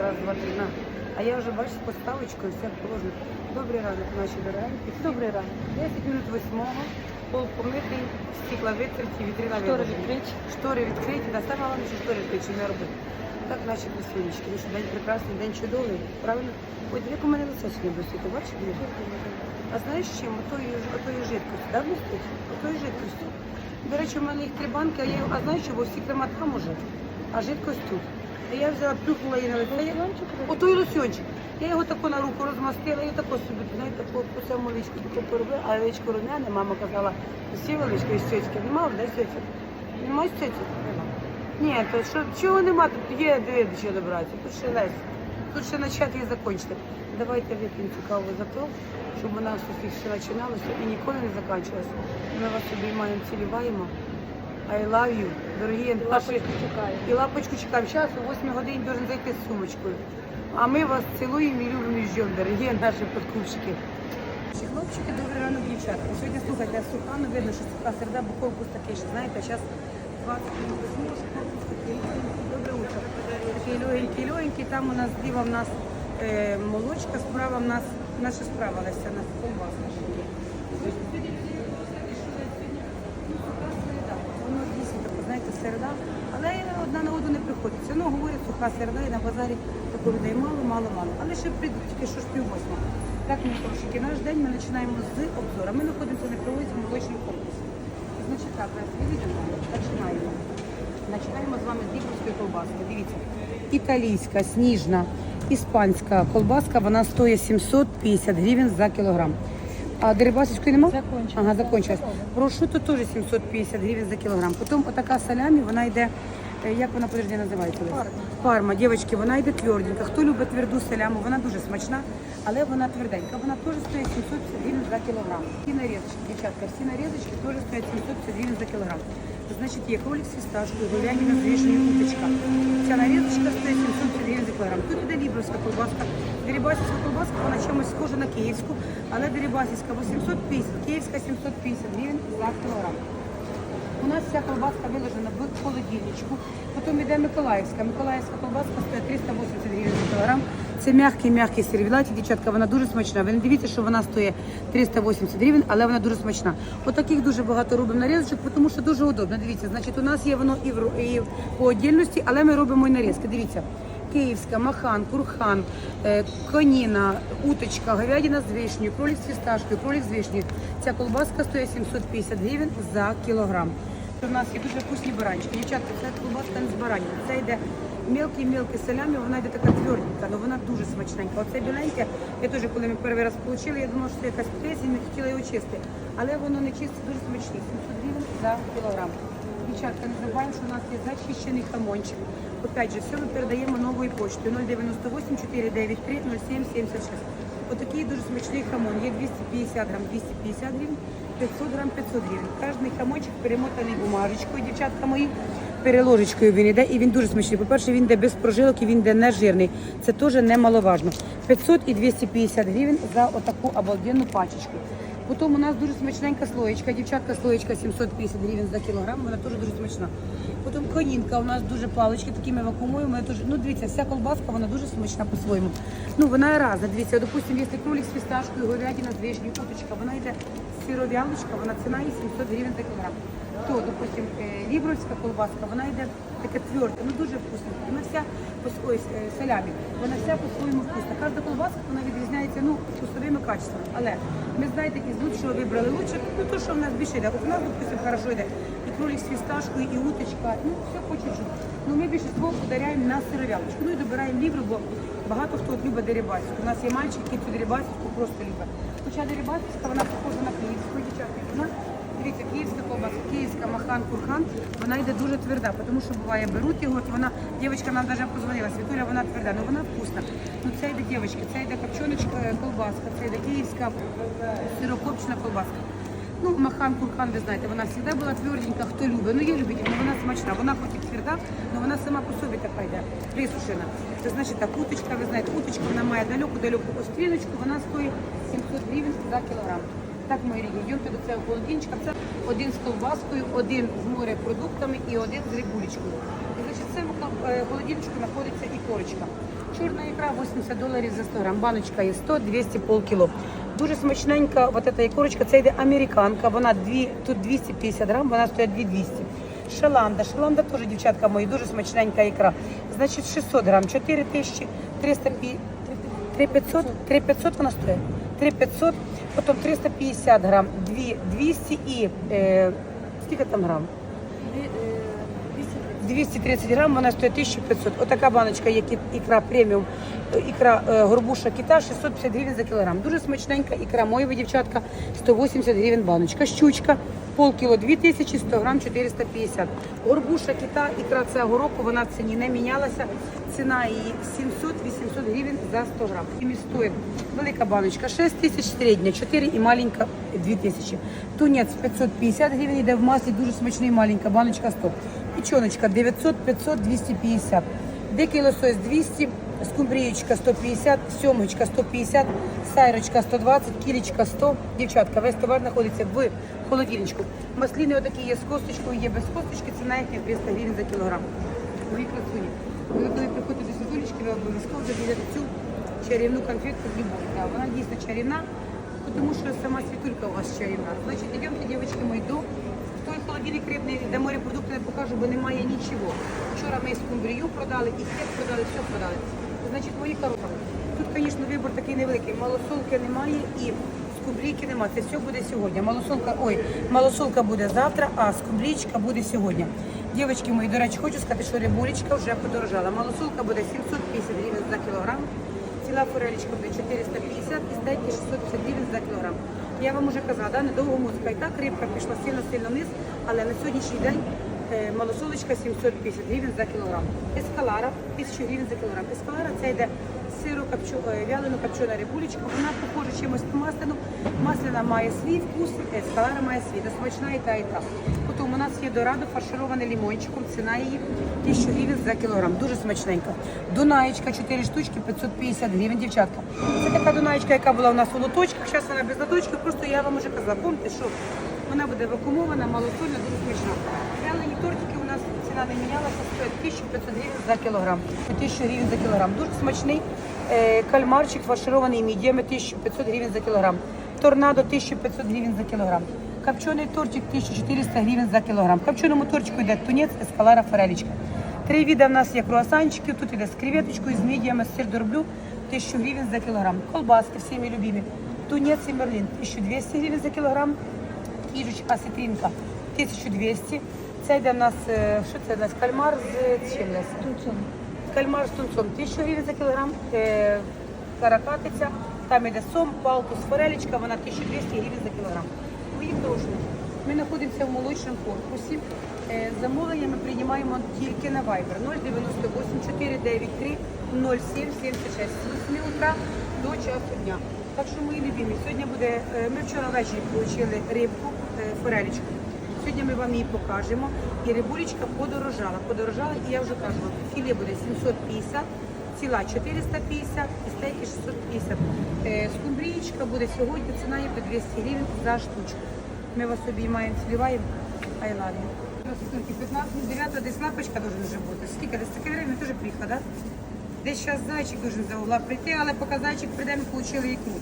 раз, два, три, на. А я вже бачу з поставочкою, все положено. Добрий ранок, наші дорогенькі. Добрий ранок. 10 минут восьмого, пол помитий, стекла витерті, вітрина Штори відкриті. Штори відкриті, да, саме головне, що штори відкриті, не робити. Так наші красивічки. Ну що день прекрасний, день чудовий, правильно? Ой, як у мене лице сьогодні блистить, ти бачиш? А знаєш чим? Отою, отою жидкостю, да, блистить? Отою жидкостю. До речі, у мене їх три банки, а я а знаєш, що, бо всі крема там уже, а жидкость тут. Я взяла, плюхнула її на лице. я- Отой лосьончик. Я його тако на руку розмастила і тако собі, знаєте, по цьому личку тако поробила, а личко румяне, мама казала, всі величко із сьоцьки. Нема, де сьоцьок? Нема сьоцьок? Нема. Ні, то що, чого нема, тут є дві що добратися, тут ще лесь. Тут ще почати і закінчити. Давайте вип'ємо каву за те, щоб у нас усіх все починалося і ніколи не закінчилося. Ми вас обіймаємо, цілюваємо. I love you, дорогі наші. Лапочку чекаю. І лапочку чекаємо. Зараз о 8 годині должен зайти з сумочкою. А ми вас цілуємо і любимо і ждемо, дорогі наші подкупщики. Всі хлопчики, добрий ранок, дівчатка. Сьогодні слухайте, суха, ну видно, що суха середа, бо корпус такий, що знаєте, зараз 20 минут весну, корпус такий легенький. Добре утро. Такий легенький, легенький. Там у нас зліва в нас е, молочка, справа в нас, наша справа Леся, у нас колбаска. Воно дійсно таке, знаєте, середа, але одна на одну не приходиться. Ну, говорять, суха середа і на базарі такого людей мало, мало, мало. Але ще прийдуть тільки що ж пів восьма. Так, мої хорошики, наш день ми починаємо з обзору. Ми знаходимося на привозі молочний корпус. Значить так, раз починаємо. Починаємо з вами з дібровської колбаски. Дивіться, італійська, сніжна, іспанська колбаска, вона стоїть 750 гривень за кілограм. А дерибасівської нема? Закончилась. Ага, закончилась. Прошуто теж 750 гривень за кілограм. Потім отака салямі, вона йде, е, як вона подожди називається? Лесь? Парма. Дівчатки, вона йде тверденька. Хто любить тверду саляму, вона дуже смачна, але вона тверденька. Вона теж стоїть 750 гривень за кілограм. Всі нарізочки, дівчатка, всі нарізочки теж стоять 750 гривень за кілограм. Значить, є кролик з фісташкою, з вишнею, уточка. Ця нарізочка стоїть 750 гривень за кілограм. Тут іде лібровська колбаска. Дерибасівська колбаска, вона чимось схожа на київську, але дерибасівська 850, київська 750 гривень за кілограм. У нас вся колбаска виложена в холодильничку. Потім йде Миколаївська. Миколаївська колбаска стоїть 380 гривень за кілограм. Це м'який, м'який сервілаті, дівчатка, вона дуже смачна. Ви не дивіться, що вона стоїть 380 гривень, але вона дуже смачна. Отаких дуже багато робимо нарізочок, тому що дуже удобно. Дивіться, значить, у нас є воно і в і по отдільності, але ми робимо і нарізки. Дивіться. Київська, махан, курхан, е, коніна, уточка, говядина з вишнею, кролик з фісташкою, кролик з вишнею. Ця колбаска стоїть 750 гривень за кілограм. У нас є дуже вкусні баранчики. Дівчатка, це колбаска не з баранів. Це йде мілкий-мілкий салямі, вона йде така тверденька, але вона дуже смачненька. Оце біленьке, я теж, коли ми перший раз отримали, я думала, що це якась плесінь, не хотіла його чистити. Але воно не чисте, дуже смачне. 700 гривень за кілограм. Дівчатка, не забуваємо, що у нас є зачищений хамончик. Опять же, все ми передаємо новою почтою 098 493 0776. Отакий дуже смачний хамон. Є 250 грам, 250 гривень, 500 грам, 500 гривень. Кожний хамончик перемотаний бумажечкою, дівчатка мої. Переложечкою він йде і він дуже смачний. По-перше, він йде без прожилок і він йде не жирний. Це теж немаловажно. 500 і 250 гривень за отаку обалденну пачечку. Потім у нас дуже смачненька слоєчка. Дівчатка слоєчка 750 гривень за кілограм, вона теж дуже смачна. Потім конінка у нас дуже палички, такі ми вакуумуємо. Я дуже, ну дивіться, вся колбаска, вона дуже смачна по-своєму. Ну вона разна. Дивіться, допустимо, якщо кролік з фісташкою, говядина з вишнею, уточка, вона йде сиров'ялочка, вона ціна є 700 гривень за кілограм. То, допустим, е, лібровська колбаска, вона йде таке тверде, ну дуже вкусна. Вона вся по- ось, е, салямі, вона вся по-своєму вкусна. Кожна колбаска вона відрізняється ну, вкусовими качествами. Але ми знаєте, із лучшого вибрали лучше, ну то, що в нас більше йде. У нас, допустим, хорошо йде і кролик з фісташкою, і уточка, ну все по. Ну ми більше свого ударяємо на сиров'ялочку. Ну і добираємо лівру, бо багато хто от любить дерибасівку. У нас є мальчики, які цю дерибасівку просто люблять. Хоча дерибасівська, вона похожа на. Вона Дивіться, київська колбаса, київська махан, курхан, вона йде дуже тверда, тому що буває, беруть його, вона, дівчинка нам навіть позвонила, Світуля, вона тверда, але вона вкусна. Ну це йде дівчинка, це йде копчоночка, е, колбаска, це йде київська сирокопчена колбаска. Ну, махан, курхан, ви знаєте, вона завжди була тверденька, хто любить. Ну, є любитель, але вона смачна. Вона хоч і тверда, але вона сама по собі така йде, присушена. Це значить так, уточка, ви знаєте, уточка вона має далеку-далеку остріночку, вона стоїть 700 гривень за кілограм. Так, мої рідні, йдемте до цього холодильничка. Це один з колбаскою, один з морепродуктами і один з рибулечкою. І значить, в цьому е, холодильничку знаходиться і корочка. чорна ікра 80 доларів за 100 грам. Баночка є 100, 200, полкіло. Дуже смачненька, вот эта ікорочка, це йде американка, вона дві, тут 250 грам, вона стоїть 2200. Шаланда, шаланда теж, дівчатка мої, дуже смачненька ікра. Значить, 600 грам, 4300, 350, 3500, 3500 вона стоїть. 3500, потім 350 грам, 2, 200 і, е, скільки там грам? 230 грам, вона стоїть 1500. Отака баночка, як ікра преміум, е, ікра е, горбуша кита, 650 гривень за кілограм. Дуже смачненька ікра моєва дівчатка, 180 гривень баночка. Щучка, полкіло 2000, 100 грам 450. Горбуша кита, ікра цього року, вона в ціні не мінялася. Ціна її 700-800 гривень за 100 грам. І стоїть велика баночка 6 тисяч середня, 4 і маленька 2 тисячі. Тунець 550 гривень йде в маслі, дуже смачний, маленька баночка 100. Печеночка 900, 500, 250. Дикий лосось 200, скумбрієчка 150, сьомочка 150, сайрочка 120, кілечка 100. Дівчатка, весь товар знаходиться в холодильничку. Масліни отакі є з косточкою, є без косточки, ціна їхня 200 гривень за кілограм. Мої красуні. Ви коли приходите до ви обов'язково завідати цю чарівну конфетку з любов'ю. Вона дійсно чарівна, тому що сама світулька у вас чарівна. Значить, йдемте, дівчатки, мої до той холодильник рибний, де морепродукти не покажу, бо немає нічого. Вчора ми скумбрію продали, і хліб продали, все продали. Значить, мої хороші. Тут, звісно, вибір такий невеликий. Малосолки немає і скумбрійки немає. Це все буде сьогодні. Малосолка, ой, малосолка буде завтра, а скумбрічка буде сьогодні. Дівчатки мої, до речі, хочу сказати, що рибулечка вже подорожала. Малосолка буде 750 гривень за кілограм. Ціла форелечка буде 450 і стейки 650 гривень за кілограм. Я вам уже казала, да, недовго музика. І так рибка пішла сильно-сильно вниз, але на сьогоднішній день малосолочка 750 гривень за кілограм. Ескалара 1000 гривень за кілограм. Ескалара це йде сиро копчо, е, вялено копчена рибулечка. Вона похожа чимось на масляну. Масляна має свій вкус, ескалара має свій. Та смачна і та, і та. Потім у нас є дорадо фаршироване лімончиком. Ціна її 1000 гривень за кілограм. Дуже смачненька. Дунаєчка 4 штучки 550 гривень, дівчатка. Це така дунаєчка, яка була у нас у лоточках. Зараз вона без лоточків. Просто я вам уже казала, помните, що вона буде вакуумована, малосольна, дуже смачна. Вялені тортики у нас ціна не мінялася, стоїть 1500 гривень за кілограм. 1000 гривень за кілограм. Дуже смачний е, кальмарчик фарширований мідіями 1500 гривень за кілограм. Торнадо 1500 гривень за кілограм. Копчений тортик 1400 гривень за кілограм. В копченому тортику йде тунець, ескалара, форелечка. Три види в нас є круасанчиків, тут іде з креветочкою, з мідіями, з сир дорблю, 1000 гривень за кілограм. Колбаски всіми любимі. Тунець і мерлін 1200 гривень за кілограм. Кіжечка, ситрінка 1200. Це йде в нас, е, що це у нас, кальмар з чим у нас? Тунцом. Кальмар з тунцом 1000 гривень за кілограм. Е, каракатиця, там йде сом, палтус, форелечка, вона 1200 гривень за кілограм. Ми знаходимося в молочному корпусі. Е, Замовлення ми приймаємо тільки на Viber 098 493 07 76 з 8 утра до часу дня. Так що, мої любимі, сьогодні буде, ми вчора ввечері отримали рибку, форелечку. Сьогодні ми вам її покажемо. І рибулечка подорожала. Подорожала, і я вже кажу, філе буде 750, ціла 450 і стейки 650. Е, Скумбрієчка буде сьогодні, ціна є по 200 гривень за штучку. Ми вас обіймаємо, цілюваємо. I love you. Красотульки, 15 9 десь лапочка должен вже бути. Скільки? Десь таке время теж приїхала, да? Десь зараз зайчик должен за угла прийти, але поки зайчик прийде, ми отримали ікру.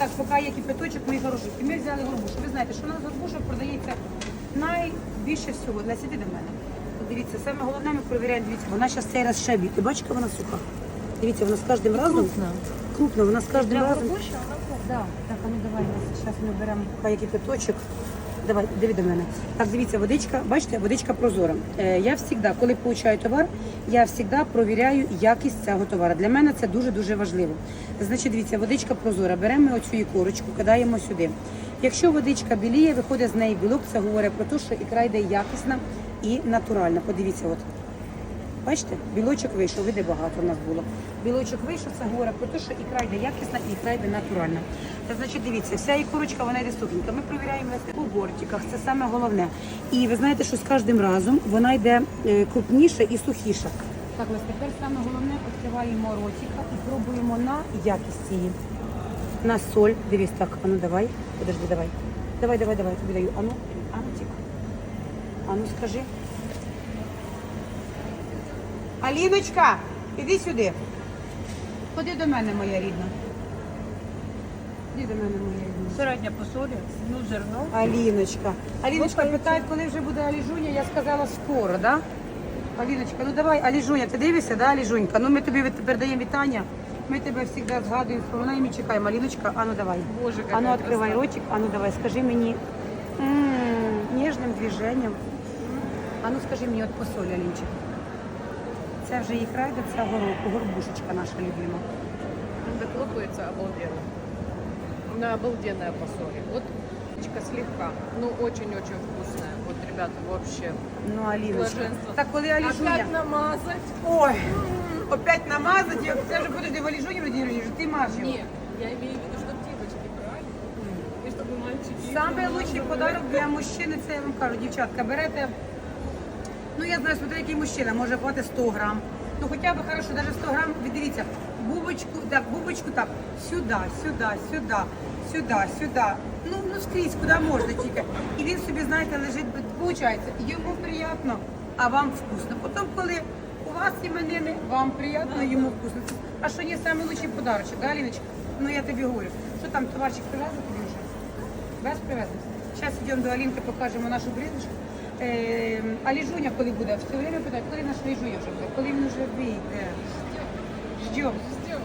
Так, поки є кипяточок, мої хороші. Ми взяли горбушу. Ви знаєте, що у нас горбуша продається найбільше всього. На сіди до мене. Дивіться, саме головне ми перевіряємо, дивіться, вона зараз цей раз ще бачиш, яка вона суха? Дивіться, вона з кожним разом. Крупна. Крупна, вона з кожним разом. Да. Так, а ну давай, зараз ми беремо поки є кипяточок. Давай, диви до мене. Так, дивіться, водичка, бачите, водичка прозора. Е, я завжди, коли получаю товар, я завжди провіряю якість цього товару. Для мене це дуже-дуже важливо. Значить, дивіться, водичка прозора. Беремо оцю ікорочку, кидаємо сюди. Якщо водичка біліє, виходить з неї білок, це говорить про те, що ікра йде якісна і натуральна. Подивіться, от. Бачите, білочок вийшов, види багато у нас було. Білочок вийшов, це говорить про те, що ікра йде якісна і ікра йде натуральна. Та значить, дивіться, вся ікорочка, вона йде сухенька. Ми перевіряємо по бортиках, це саме головне. І ви знаєте, що з кожним разом вона йде е, крупніша і сухіша. Так, ось тепер саме головне відкриваємо ротика і пробуємо на якість її. На соль. Дивись так, а ну давай. Подожди, давай. Давай, давай, давай, тобі даю. Ану, ану, тихо. Ану, скажи. Аліночка, іди сюди. Ходи до мене, моя рідна. Іди до мене, моя рідна. Середня по солі, ну зерно. Аліночка. Аліночка питає, коли вже буде Аліжуня, я сказала скоро, да? Аліночка, ну давай, Аліжуня, ти дивишся, да, Аліжунька? Ну ми тобі передаємо вітання. Ми тебе завжди згадуємо, вспоминаємо і чекаємо. Аліночка, а ну давай. Боже, А ну відкривай ротик, а ну давай, скажи мені м, ніжним движенням. А ну скажи мені от по солі, Алінчик. Це вже ікра, йде, це горох- горбушечка наша любима. Это хлопается обалденно. Она обалденная по соли. Вот птичка слегка, но очень-очень вкусная. Вот, ребята, вообще. Ну, Аліночка. Блаженство. Так коли Аліжуня. Опять намазать? Ой, опять намазати, як це вже буде в Аліжуні в день рождения, ти мажеш. його. Нет, я имею в виду, что девочки правильно. И чтобы мальчики... Самый их лучший намазывали. подарок для мужчини, це я вам кажу, дівчатка, берете, ну я знаю, смотри, який мужчина, може брати 100 грам. Ну хоча б хорошо, навіть 100 грам, дивіться, бубочку, так, бубочку так, сюди, сюди, сюди, сюди, сюди. Ну, ну скрізь, куди можна тільки. І він собі, знаєте, лежить, виходить, йому приємно, а вам вкусно. Потім, коли у вас іменини, вам приємно, йому вкусно. А що є найкращий подарочок, да, Аліночка? Ну я тобі говорю, що там товарчик привезли тобі вже? Без привезли. Зараз йдемо до Алінки, покажемо нашу бризочку. Е, а Ліжуня коли буде? Все время питають, коли наш Ліжуня вже буде? Коли він вже вийде? Ждем.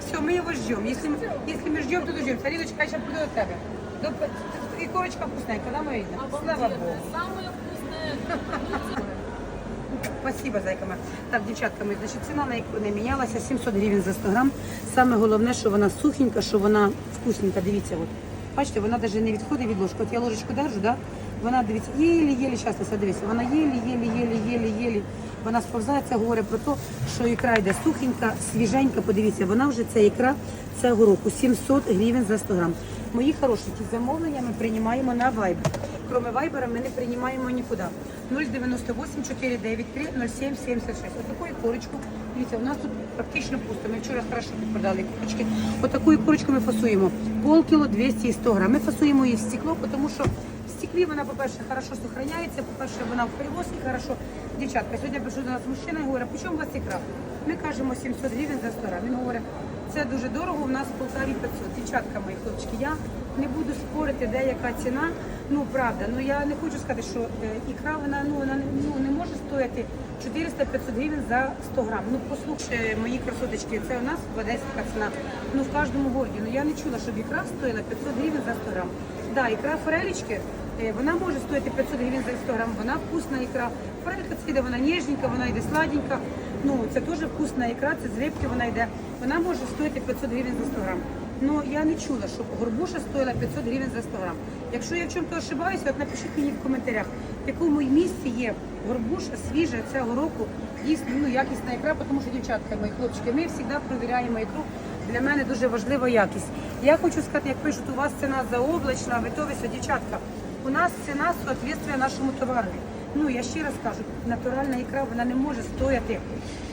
Все, мы его ждем. Если, мы- если мы ждем, то ждем. Алиночка, я сейчас приду до тебя. До, и корочка вкусненькая, да, моя Ирина? Слава Богу. Самое вкусное. Спасибо, зайка моя. Так, дівчатка мої, значить, ціна на яку не мінялася, 700 гривень за 100 грам. Саме головне, що вона сухенька, що вона вкусненька. Дивіться, от. Бачите, вона навіть не відходить від ложки. От я ложечку держу, да? Вона, дивіться, єлі-єлі, все, дивіться, вона єлі-єлі-єлі-єлі-єлі. Вона сповзає, це говорить про те, що ікра йде сухенька, свіженька, подивіться, вона вже, ця ікра, це гороху, 700 гривень за 100 грам. Мої хорошенькі, замовлення ми приймаємо на Viber. Кроме Viber ми не приймаємо нікуди. 098 493 0776. Отаку корочку. Дивіться, у нас тут практично пусто. Ми вчора хорошо продали курочки. Отаку корочку ми фасуємо. Полкіло 200 і 100 грам. Ми фасуємо її в стекло, тому що в вона, по-перше, хорошо сохраняється, по-перше, вона в перевозці хорошо. Дівчатка, сьогодні прийшов до нас мужчина і говорить, по чому у вас ікра? Ми кажемо 700 гривень за 100 грам. Він говорить, це дуже дорого, у нас в Полтаві 500. Дівчатка мої хлопчики, я не буду спорити, де яка ціна. Ну правда, ну я не хочу сказати, що е, ікра вона ну вона ну не може стояти 400-500 гривень за 100 грам. Ну послухайте, мої красоточки, це у нас в Одесі ціна. Ну в кожному городі. Ну я не чула, щоб ікра стоїла 500 гривень за 100 грам. Да, ікра форелечки, е, вона може стоїти 500 гривень за 100 грам. Вона вкусна ікра. Форелька це вона ніжненька, вона йде сладенька. Ну це дуже вкусна ікра, це з рибки вона йде. Вона може стоїти 500 гривень за 100 грам. Ну я не чула, щоб горбуша стоїла 500 гривень за 100 грам. Якщо я в чому-то ошибаюся, от напишіть мені в коментарях, в якому місці є горбуша свіжа цього року, дійсно ну, якісна ікра, тому що дівчатка, мої хлопчики, ми завжди перевіряємо ікру. Для мене дуже важлива якість. Я хочу сказати, як пишуть, у вас ціна заоблачна, ви то дівчатка. У нас ціна соответствує нашому товару. Ну я ще раз кажу, натуральна ікра вона не може стояти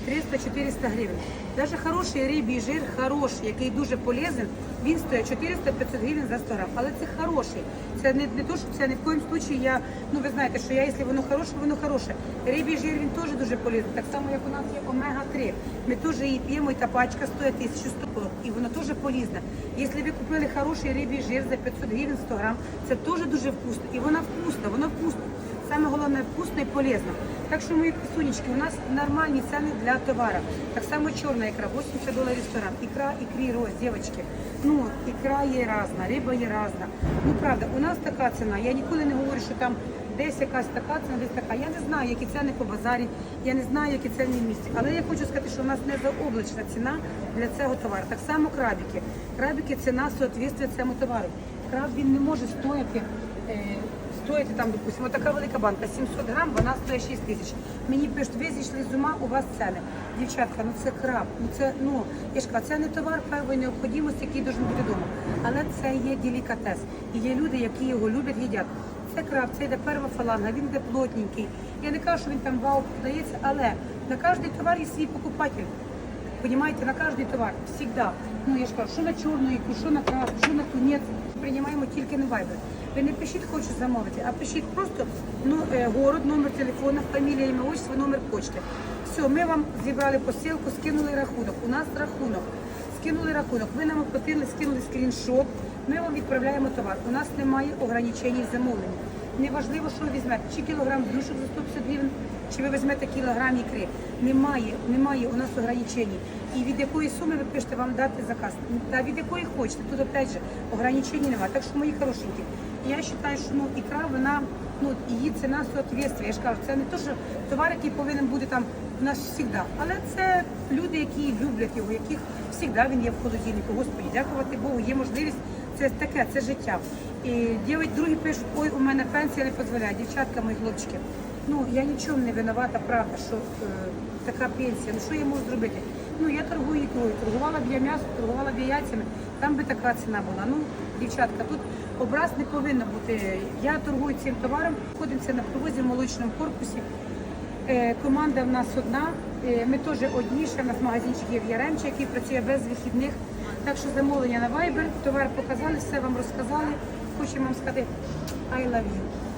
300-400 гривень. Навіть хороший рибій жир, хороший, який дуже полезен, він стоїть 400-500 гривень за 100 грам. Але це хороший. Це не, не то, що це ні в коїм случаї я, ну ви знаєте, що я, якщо воно хороше, воно хороше. Рибій жир він теж дуже полезний. Так само, як у нас є омега-3. Ми теж її п'ємо, і та пачка стоїть 1100 колок, і воно теж полезне. Якщо ви купили хороший рибій жир за 500 гривень 100 грам, це теж дуже вкусно. І вона вкусна, вона вкусна. Саме головне вкусно і полезно. Так що, мої красунечки, у нас нормальні ціни для товару. Так само чорна ікра, 80 доларів ресторан. Ікра, ікрі, роз, дівчатки. Ну, ікра є різна, риба є різна. Ну, правда, у нас така ціна. Я ніколи не говорю, що там десь якась така ціна, десь така. Я не знаю, які ціни по базарі, я не знаю, які ціни в місті. Але я хочу сказати, що у нас не заоблачна ціна для цього товару. Так само крабики. Крабики ціна соответствує цьому товару. Краб він не може стояти. Стоїть там, допустимо, така велика банка, 700 грам, вона стоїть 6 тисяч. Мені пишуть, ви зійшли з ума, у вас ціни. Дівчатка, ну це краб, ну це, ну, я ж кажу, це не товар первої необхідності, який має бути вдома. Але це є делікатес. І є люди, які його люблять, їдять. Це краб, це йде перва фаланга, він йде плотненький. Я не кажу, що він там вау продається, але на кожний товар є свій покупатель. Понимаете, на каждый товар, всегда. Ну, я ж кажу, що на чорну ікру, що на красну, що на тунець. Приймаємо тільки на Viber. Ви не пишіть, хочу замовити, а пишіть просто ну, е, город, номер телефона, фамілія, ім'я, отчество, номер почти. Все, ми вам зібрали посилку, скинули рахунок. У нас рахунок. скинули рахунок, ви нам оплатили, скинули скріншот, ми вам відправляємо товар. У нас немає ограничень в замовленні. Неважливо, що ви візьмете, чи кілограм душок за 150 гривень, чи ви візьмете кілограм ікри. Немає, немає у нас ограничень. І від якої суми ви пишете вам дати заказ. Та від якої хочете. Тут опять же ограничень немає. Так що мої хорошенькі. Я вважаю, що ну, ікра, вона, ну, її ціна соответствує. Я ж кажу, це не то, що товар, який повинен бути там у нас завжди. Але це люди, які люблять його, яких завжди він є в холодильнику. Господі, дякувати Богу, є можливість. Це таке, це життя. І дівчат, другі пишуть, ой, у мене пенсія не дозволяє. Дівчатка, мої хлопчики. Ну я нічого не винувата, правда, що е, така пенсія. Ну що я можу зробити? Ну я торгую ікрою, торгувала б я м'ясо, торгувала б я яйцями, там би така ціна була. Ну, дівчатка, тут образ не повинно бути. Я торгую цим товаром, ходимося на привозі в молочному корпусі. Е, Команда в нас одна. Е, Ми теж одні, ще в нас магазинчик є в Яремчі, який працює без вихідних. Так що замовлення на Viber, товар показали, все вам розказали. Хочемо вам сказати I love you.